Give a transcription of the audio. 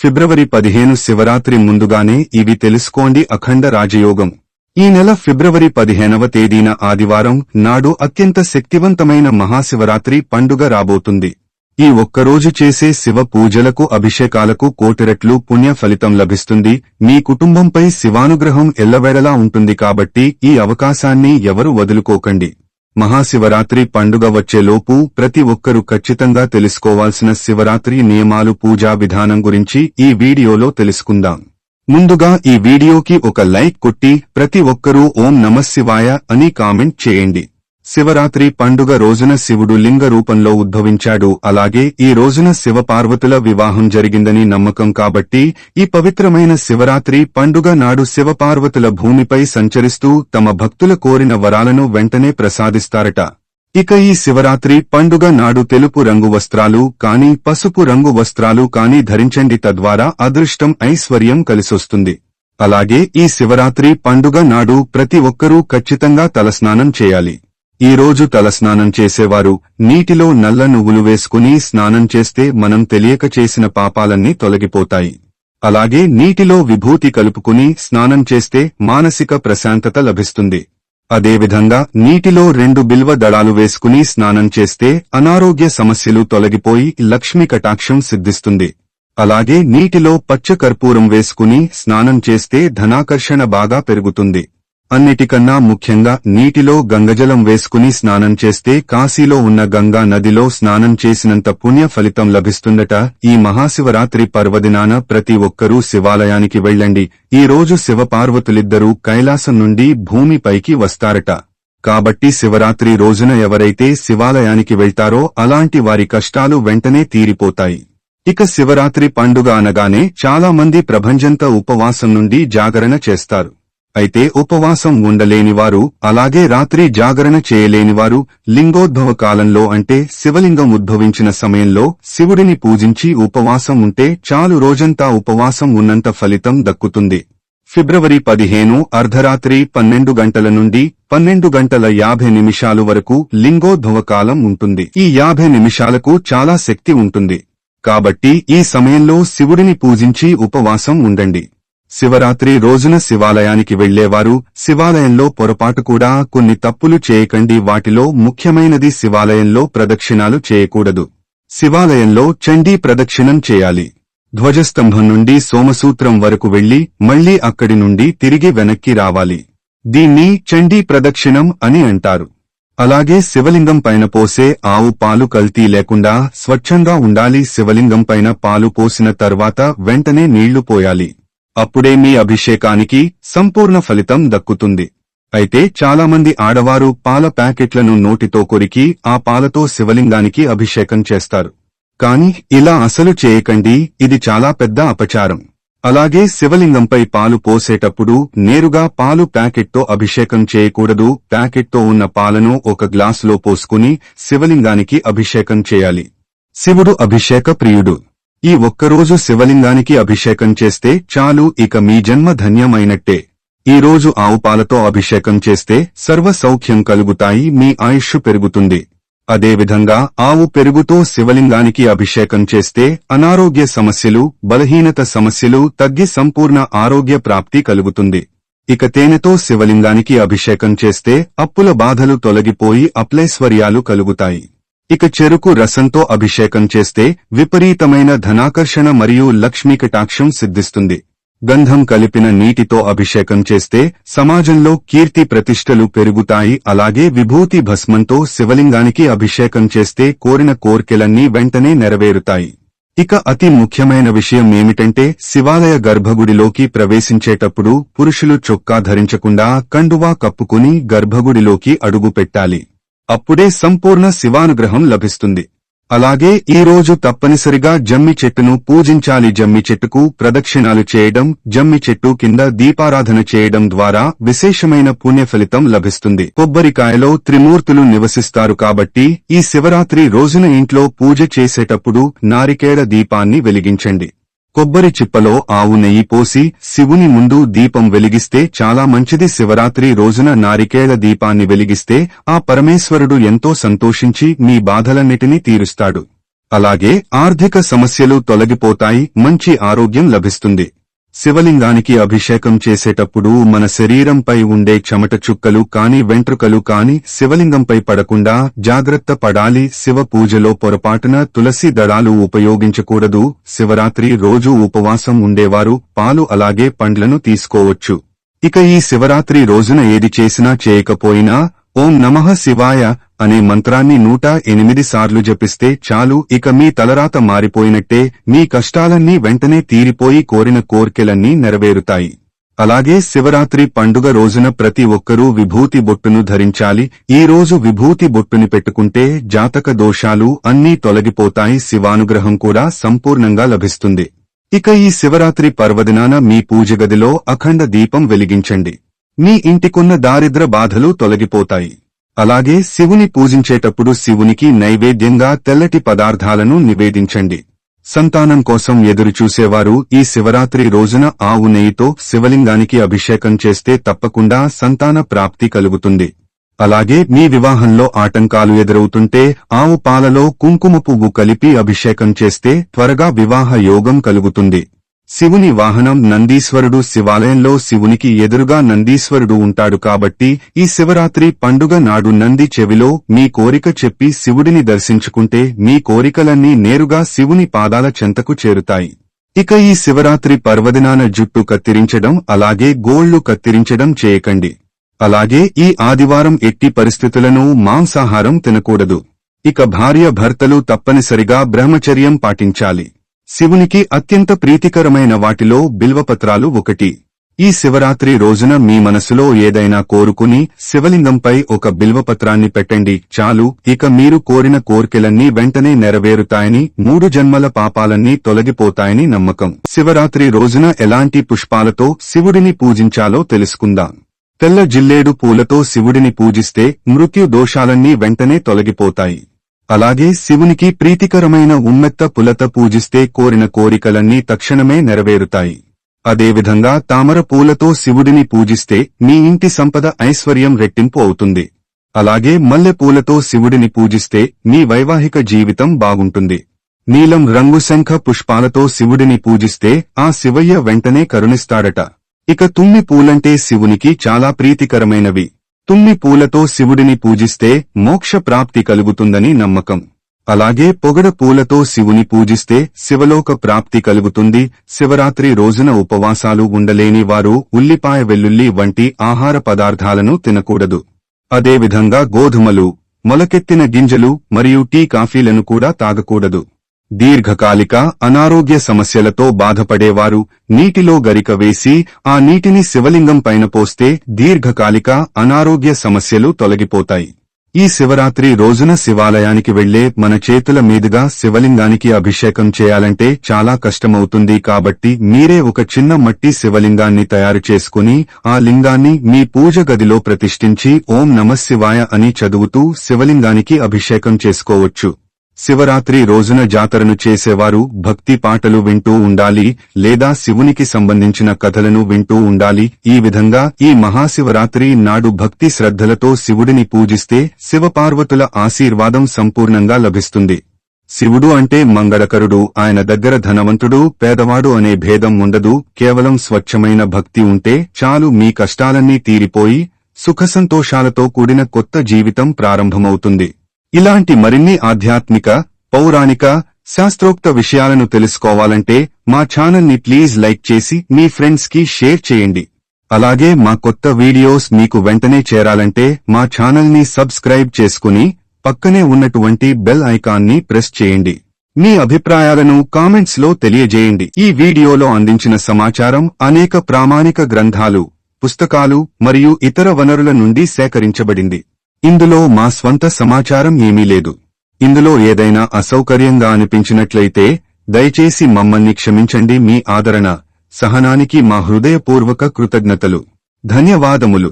ఫిబ్రవరి పదిహేను శివరాత్రి ముందుగానే ఇవి తెలుసుకోండి అఖండ రాజయోగం. ఈ నెల ఫిబ్రవరి పదిహేనవ తేదీన ఆదివారం నాడు అత్యంత శక్తివంతమైన మహాశివరాత్రి పండుగ రాబోతుంది. ఈ ఒక్కరోజు చేసే శివ పూజలకు అభిషేకాలకు కోటిరెట్లు పుణ్య ఫలితం లభిస్తుంది. మీ కుటుంబంపై శివానుగ్రహం ఎల్లవేళలా ఉంటుంది కాబట్టి ఈ అవకాశాన్ని ఎవరు వదులుకోకండి. మహాశివరాత్రి పండుగ వచ్చేలోపు ప్రతి ఒక్కరూ ఖచ్చితంగా తెలుసుకోవాల్సిన శివరాత్రి నియమాలు పూజా విధానం గురించి ఈ వీడియోలో తెలుసుకుందాం. ముందుగా ఈ వీడియోకి ఒక లైక్ కొట్టి ప్రతి ఒక్కరూ ఓం నమశివాయ అని కామెంట్ చేయండి. శివరాత్రి పండుగ రోజున శివుడు లింగ రూపంలో ఉద్భవించాడు. అలాగే ఈ రోజున శివపార్వతుల వివాహం జరిగిందని నమ్మకం కాబట్టి ఈ పవిత్రమైన శివరాత్రి పండుగ నాడు శివపార్వతుల భూమిపై సంచరిస్తూ తమ భక్తుల కోరిన వరాలను వెంటనే ప్రసాదిస్తారట. ఇక ఈ శివరాత్రి పండుగ నాడు తెలుపు రంగు వస్త్రాలు కాని పసుపు రంగు వస్త్రాలు కానీ ధరించండి తద్వారా అదృష్టం ఐశ్వర్యం కలిసొస్తుంది. అలాగే ఈ శివరాత్రి పండుగ నాడు ప్రతి ఒక్కరూ ఖచ్చితంగా తలస్నానం చేయాలి. ఈ రోజు తలస్నానం చేసేవారు నీటిలో నల్ల నువ్వులు వేసుకుని స్నానం చేస్తే మనం తెలియక చేసిన పాపాలన్నీ తొలగిపోతాయి. అలాగే నీటిలో విభూతి కలుపుకుని స్నానం చేస్తే మానసిక ప్రశాంతత లభిస్తుంది. అదేవిధంగా నీటిలో రెండు బిల్వ దళాలు వేసుకుని స్నానం చేస్తే అనారోగ్య సమస్యలు తొలగిపోయి లక్ష్మి కటాక్షం సిద్ధిస్తుంది. అలాగే నీటిలో పచ్చ కర్పూరం వేసుకుని స్నానం చేస్తే ధనాకర్షణ బాగా పెరుగుతుంది. అన్నిటికన్నా ముఖ్యంగా నీటిలో గంగజలం వేసుకుని స్నానం చేస్తే కాశీలో ఉన్న గంగా నదిలో స్నానం చేసినంత పుణ్య ఫలితం లభిస్తుందట. ఈ మహాశివరాత్రి పర్వదినాన ప్రతి ఒక్కరూ శివాలయానికి వెళ్ళండి. ఈ రోజు శివపార్వతులిద్దరూ కైలాసం నుండి భూమిపైకి వస్తారట. కాబట్టి శివరాత్రి రోజున ఎవరైతే శివాలయానికి వెళ్తారో అలాంటి వారి కష్టాలు వెంటనే తీరిపోతాయి. ఇక శివరాత్రి పండుగ అనగానే చాలా మంది ప్రభంజంత ఉపవాసం నుండి జాగరణ చేస్తారు. అయితే ఉపవాసం ఉండలేనివారు అలాగే రాత్రి జాగరణ చేయలేనివారు లింగోద్భవ కాలంలో అంటే శివలింగం ఉద్భవించిన సమయంలో శివుడిని పూజించి ఉపవాసం ఉంటే చాలు రోజంతా ఉపవాసం ఉన్నంత ఫలితం దక్కుతుంది. ఫిబ్రవరి పదిహేను అర్ధరాత్రి పన్నెండు గంటల నుండి పన్నెండు గంటల యాభై నిమిషాలు వరకు లింగోద్భవ కాలం ఉంటుంది. ఈ యాభై నిమిషాలకు చాలా శక్తి ఉంటుంది. కాబట్టి ఈ సమయంలో శివుడిని పూజించి ఉపవాసం ఉండండి. శివరాత్రి రోజున శివాలయానికి వెళ్ళేవారు శివాలయంలో పొరపాటు కూడా కొన్ని తప్పులు చేయకండి. వాటిలో ముఖ్యమైనది శివాలయంలో ప్రదక్షిణాలు చేయకూడదు. శివాలయంలో చండీ ప్రదక్షిణం చేయాలి. ధ్వజస్తంభం నుండి సోమసూత్రం వరకు వెళ్ళి మళ్ళీ అక్కడి నుండి తిరిగి వెనక్కి రావాలి. దీన్ని చండీ ప్రదక్షిణం అని అంటారు. అలాగే శివలింగం పైన పోసే ఆవు పాలు కల్తీ లేకుండా స్వచ్ఛంగా ఉండాలి. శివలింగం పైన పాలు పోసిన తర్వాత వెంటనే నీళ్ళు పోయాలి. అప్పుడే మీ అభిషేకానికి సంపూర్ణ ఫలితం దక్కుతుంది. అయితే చాలామంది ఆడవారు పాల ప్యాకెట్లను నోటితో కొరికి ఆ పాలతో శివలింగానికి అభిషేకం చేస్తారు. కాని ఇలా అసలు చేయకండి ఇది చాలా పెద్ద అపచారం. అలాగే శివలింగంపై పాలు పోసేటప్పుడు నేరుగా పాలు ప్యాకెట్తో అభిషేకం చేయకూడదు. ప్యాకెట్తో ఉన్న పాలను ఒక గ్లాసులో పోసుకుని శివలింగానికి అభిషేకం చేయాలి. శివుడు అభిషేక ప్రియుడు. ఈ ఒక్కరోజు శివలింగానికి అభిషేకం చేస్తే చాలు ఇక మీ జన్మ ధన్యమైనట్టే. ఈ రోజు ఆవు పాలతో అభిషేకం చేస్తే సర్వ సౌఖ్యం కలుగుతాయి మీ ఆయుష్ పెరుగుతుంది. అదేవిధంగా ఆవు పెరుగుతో శివలింగానికి అభిషేకం చేస్తే అనారోగ్య సమస్యలు బలహీనత సమస్యలు తగ్గి సంపూర్ణ ఆరోగ్య ప్రాప్తి కలుగుతుంది. ఇక తేనెతో శివలింగానికి అభిషేకం చేస్తే అప్పుల బాధలు తొలగిపోయి అప్లైశ్వర్యాలు కలుగుతాయి. ఇక చెరుకు రసంతో అభిషేకం చేస్తే విపరీతమైన ధనాకర్షణ మరియు లక్ష్మీ కటాక్షం సిద్ధిస్తుంది. గంధం కలిపిన నీటితో అభిషేకం చేస్తే సమాజంలో కీర్తి ప్రతిష్టలు పెరుగుతాయి. అలాగే విభూతి భస్మంతో శివలింగానికి అభిషేకం చేస్తే కోరిన కోర్కెలన్నీ వెంటనే నెరవేరుతాయి. ఇక అతి ముఖ్యమైన విషయం ఏమిటంటే శివాలయ గర్భగుడిలోకి ప్రవేశించేటప్పుడు పురుషులు చొక్కా ధరించకుండా కండువా కప్పుకుని గర్భగుడిలోకి అడుగు పెట్టాలి. అప్పుడే సంపూర్ణ శివానుగ్రహం లభిస్తుంది. అలాగే ఈ రోజు తప్పనిసరిగా జమ్మి చెట్టును పూజించాలి. జమ్మి చెట్టుకు ప్రదక్షిణాలు చేయడం జమ్మి చెట్టు కింద దీపారాధన చేయడం ద్వారా విశేషమైన పుణ్య ఫలితం లభిస్తుంది. కొబ్బరికాయలో త్రిమూర్తులు నివసిస్తారు కాబట్టి ఈ శివరాత్రి రోజున ఇంట్లో పూజ చేసేటప్పుడు నారికేళ దీపాన్ని వెలిగించండి. కొబ్బరి చిప్పలో ఆవు నెయ్యి పోసి శివుని ముందు దీపం వెలిగిస్తే చాలా మంచిది. శివరాత్రి రోజున నారికేళ దీపాన్ని వెలిగిస్తే ఆ పరమేశ్వరుడు ఎంతో సంతోషించి మీ బాధలన్నిటినీ తీరుస్తాడు. అలాగే ఆర్థిక సమస్యలు తొలగిపోతాయి. మంచి ఆరోగ్యం లభిస్తుంది. శివలింగానికి అభిషేకం చేసేటప్పుడు మన శరీరంపై ఉండే చెమట చుక్కలు కాని వెంట్రుకలు కాని శివలింగంపై పడకుండా జాగ్రత్త పడాలి. శివ పూజలో పొరపాటున తులసి దళాలు ఉపయోగించకూడదు. శివరాత్రి రోజు ఉపవాసం ఉండేవారు. పాలు అలాగే పండ్లను తీసుకోవచ్చు. ఇక ఈ శివరాత్రి రోజున ఏది చేసినా చేయకపోయినా ఓం నమః శివాయ అనే మంత్రాన్ని నూట ఎనిమిది సార్లు జపిస్తే చాలు ఇక మీ తలరాత మారిపోయినట్టే మీ కష్టాలన్నీ వెంటనే తీరిపోయి కోరిన కోర్కెలన్నీ నెరవేరుతాయి. అలాగే శివరాత్రి పండుగ రోజున ప్రతి ఒక్కరూ విభూతి బొట్టును ధరించాలి. ఈ రోజు విభూతి బొట్టుని పెట్టుకుంటే జాతక దోషాలు అన్నీ తొలగిపోతాయి శివానుగ్రహం కూడా సంపూర్ణంగా లభిస్తుంది. ఇక ఈ శివరాత్రి పర్వదినాన మీ పూజ గదిలో అఖండ దీపం వెలిగించండి. మీ ఇంటికున్న దారిద్ర బాధలు తొలగిపోతాయి. అలాగే శివుని పూజించేటప్పుడు శివునికి నైవేద్యంగా తెల్లటి పదార్థాలను నివేదించండి. సంతానం కోసం ఎదురుచూసేవారు ఈ శివరాత్రి రోజున ఆవు నెయ్యితో శివలింగానికి అభిషేకం చేస్తే తప్పకుండా సంతాన ప్రాప్తి కలుగుతుంది. అలాగే మీ వివాహంలో ఆటంకాలు ఎదురవుతుంటే ఆవు పాలలో కుంకుమ పువ్వు కలిపి అభిషేకం చేస్తే త్వరగా వివాహ యోగం కలుగుతుంది. శివుని వాహనం నందీశ్వరుడు శివాలయంలో శివునికి ఎదురుగా నందీశ్వరుడు ఉంటాడు కాబట్టి ఈ శివరాత్రి పండుగ నాడు నంది చెవిలో మీ కోరిక చెప్పి శివుడిని దర్శించుకుంటే మీ కోరికలన్నీ నేరుగా శివుని పాదాల చెంతకు చేరుతాయి. ఇక ఈ శివరాత్రి పర్వదినాన జుట్టు కత్తిరించడం అలాగే గోళ్ళు కత్తిరించడం చేయకండి. అలాగే ఈ ఆదివారం ఎట్టి పరిస్థితులను మాంసాహారం తినకూడదు. ఇక భార్య భర్తలు తప్పనిసరిగా బ్రహ్మచర్యం పాటించాలి. శివునికి అత్యంత ప్రీతికరమైన వాటిలో బిల్వపత్రాలు ఒకటి. ఈ శివరాత్రి రోజున మీ మనసులో ఏదైనా కోరుకుని శివలింగంపై ఒక బిల్వపత్రాన్ని పెట్టండి చాలు. ఇక మీరు కోరిన కోర్కెలన్నీ వెంటనే నెరవేరుతాయని మూడు జన్మల పాపాలన్నీ తొలగిపోతాయని నమ్మకం. శివరాత్రి రోజున ఎలాంటి పుష్పాలతో శివుడిని పూజించాలో తెలుసుకుందాం. తెల్ల జిల్లేడు పూలతో శివుడిని పూజిస్తే మృత్యు దోషాలన్నీ వెంటనే తొలగిపోతాయి. అలాగే శివునికి ప్రీతికరమైన ఉమ్మెత్త పులత పూజిస్తే కోరిన కోరికలన్నీ తక్షణమే నెరవేరుతాయి. అదేవిధంగా తామర పూలతో శివుడిని పూజిస్తే మీ ఇంటి సంపద ఐశ్వర్యం రెట్టింపు అవుతుంది. అలాగే మల్లె పూలతో శివుడిని పూజిస్తే మీ వైవాహిక జీవితం బాగుంటుంది. నీలం రంగు శంఖ పుష్పాలతో శివుడిని పూజిస్తే ఆ శివయ్య వెంటనే కరుణిస్తాడట. ఇక తుమ్మి పూలంటే శివునికి చాలా ప్రీతికరమైనవి. తుమ్మి పూలతో శివుడిని పూజిస్తే మోక్ష ప్రాప్తి కలుగుతుందని నమ్మకం. అలాగే పొగడ పూలతో శివుని పూజిస్తే శివలోక ప్రాప్తి కలుగుతుంది. శివరాత్రి రోజున ఉపవాసాలు ఉండలేని వారు ఉల్లిపాయ వెల్లుల్లి వంటి ఆహార పదార్థాలను తినకూడదు. అదేవిధంగా గోధుమలు మొలకెత్తిన గింజలు మరియు టీ కాఫీలను కూడా తాగకూడదు. దీర్ఘకాలిక అనారోగ్య సమస్యలతో బాధపడేవారు నీటిలో గరిక వేసి ఆ నీటిని శివలింగం పైన పోస్తే దీర్ఘకాలిక అనారోగ్య సమస్యలు తొలగిపోతాయి. ఈ శివరాత్రి రోజున శివాలయానికి వెళ్ళే మన చేతుల మీదుగా శివలింగానికి అభిషేకం చేయాలంటే చాలా కష్టమవుతుంది కాబట్టి మీరే ఒక చిన్న మట్టి శివలింగాన్ని తయారు చేసుకుని ఆ లింగాన్ని మీ పూజ గదిలో ప్రతిష్ఠించి ఓం నమశివాయ అని చదువుతూ శివలింగానికి అభిషేకం చేసుకోవచ్చు. శివరాత్రి రోజున జాతరను చేసేవారు భక్తి పాటలు వింటూ ఉండాలి లేదా శివునికి సంబంధించిన కథలను వింటూ ఉండాలి. ఈ విధంగా ఈ మహాశివరాత్రి నాడు భక్తి శ్రద్ధలతో శివుడిని పూజిస్తే శివపార్వతుల ఆశీర్వాదం సంపూర్ణంగా లభిస్తుంది. శివుడు అంటే మంగళకరుడు ఆయన దగ్గర ధనవంతుడు పేదవాడు అనే భేదం ఉండదు. కేవలం స్వచ్ఛమైన భక్తి ఉంటే చాలు మీ కష్టాలన్నీ తీరిపోయి సుఖసంతోషాలతో కూడిన కొత్త జీవితం ప్రారంభమవుతుంది. ఇలాంటి మరిన్ని ఆధ్యాత్మిక పౌరాణిక శాస్త్రోక్త విషయాలను తెలుసుకోవాలంటే మా ఛానల్ని ప్లీజ్ లైక్ చేసి మీ ఫ్రెండ్స్కి షేర్ చేయండి. అలాగే మా కొత్త వీడియోస్ మీకు వెంటనే చేరాలంటే మా ఛానల్ని సబ్స్క్రైబ్ చేసుకుని పక్కనే ఉన్నటువంటి బెల్ ఐకాన్ని ప్రెస్ చేయండి. మీ అభిప్రాయాలను కామెంట్స్లో తెలియజేయండి. ఈ వీడియోలో అందించిన సమాచారం అనేక ప్రామాణిక గ్రంథాలు పుస్తకాలు మరియు ఇతర వనరుల నుండి సేకరించబడింది. ఇందులో మా స్వంత సమాచారం ఏమీ లేదు. ఇందులో ఏదైనా అసౌకర్యంగా అనిపించినట్లయితే దయచేసి మమ్మల్ని క్షమించండి మీ ఆదరణ సహనానికి మా హృదయపూర్వక కృతజ్ఞతలు. ధన్యవాదములు.